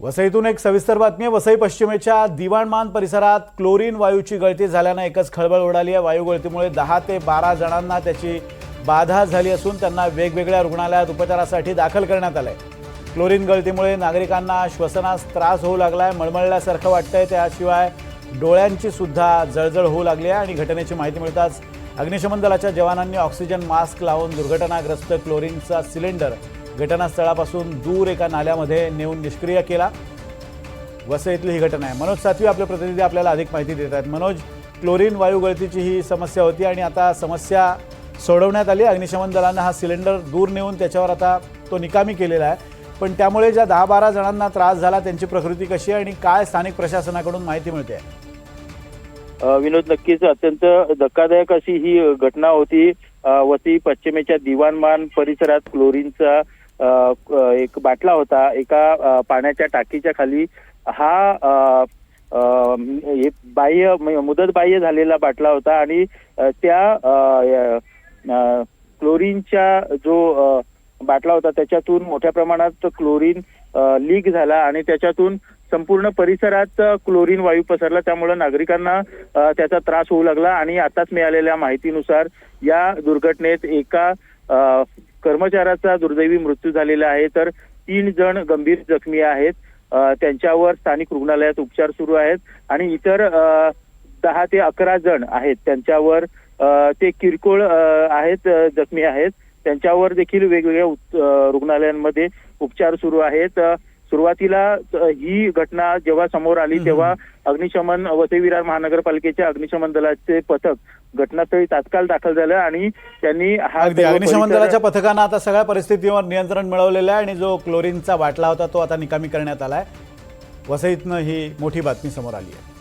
वसईतून एक सविस्तर बातमी आहे. वसई पश्चिमेच्या दिवाणमान परिसरात क्लोरीन वायूची गळती झाल्यानं एकच खळबळ उडाली आहे. वायू गळतीमुळे दहा ते बारा जणांना त्याची बाधा झाली असून त्यांना वेगवेगळ्या रुग्णालयात उपचारासाठी दाखल करण्यात आलं आहे क्लोरीन गळतीमुळे नागरिकांना श्वसनास त्रास होऊ लागला आहे मळमळल्यासारखं वाटतंय. त्याशिवाय डोळ्यांची सुद्धा जळजळ होऊ लागली आहे आणि घटनेची माहिती मिळताच अग्निशमन दलाच्या जवानांनी ऑक्सिजन मास्क लावून दुर्घटनाग्रस्त क्लोरीनचा सिलेंडर घटनास्थळापासून दूर एका नाल्यामध्ये नेऊन निष्क्रिय केला. वसईतली ही घटना आहे. मनोज सातवी आपले प्रतिनिधी आपल्याला अधिक माहिती देत आहेत. मनोज क्लोरीन वायू गळतीची ही समस्या होती आणि आता समस्या सोडवण्यात आली. अग्निशमन दलानं हा सिलेंडर दूर नेऊन त्याच्यावर आता तो निकामी केलेला आहे. पण त्यामुळे ज्या दहा बारा जणांना त्रास झाला त्यांची प्रकृती कशी आहे आणि काय स्थानिक प्रशासनाकडून माहिती मिळते? विनोद नक्कीच अत्यंत धक्कादायक अशी ही घटना होती. अ, वसई पश्चिमेच्या दिवाणमान परिसरात क्लोरीनचा एक बाटला होता एका पाण्याच्या टाकीच्या खाली हा बाह्य म्हणजे मुदत बाह्य झालेला बाटला होता आणि त्या क्लोरीनच्या जो बाटला होता त्याच्यातून मोठ्या प्रमाणात क्लोरीन लीक झाला आणि त्याच्यातून संपूर्ण परिसरात क्लोरीन वायू पसरला. त्यामुळे नागरिकांना त्याचा त्रास होऊ लागला आणि आताच मिळालेल्या माहितीनुसार या दुर्घटनेत एका कर्मचाऱ्याचा दुर्दैवी मृत्यू झालेला आहे. तर तीन जण गंभीर जखमी आहेत. त्यांच्यावर स्थानिक रुग्णालयात उपचार सुरू आहेत. आणि इतर दहा ते अकरा जण आहेत. त्यांच्यावर ते किरकोळ आहेत जखमी आहेत. त्यांच्यावर देखील वेगवेगळ्या रुग्णालयांमध्ये उपचार सुरू आहेत. सुरुवातीला ही घटना जेव्हा समोर आली. तेव्हा अग्निशमन वसई विरार महानगरपालिकेच्या अग्निशमन दलाचे पथक घटनास्थळी तात्काळ दाखल झालं आणि त्यांनी हा अग्निशमन दलाच्या पथकानं आता सगळ्या परिस्थितीवर नियंत्रण मिळवलेलं आहे आणि जो क्लोरीनचा बाटला होता तो आता निकामी करण्यात आला आहे वसईतनं ही मोठी बातमी समोर आली आहे.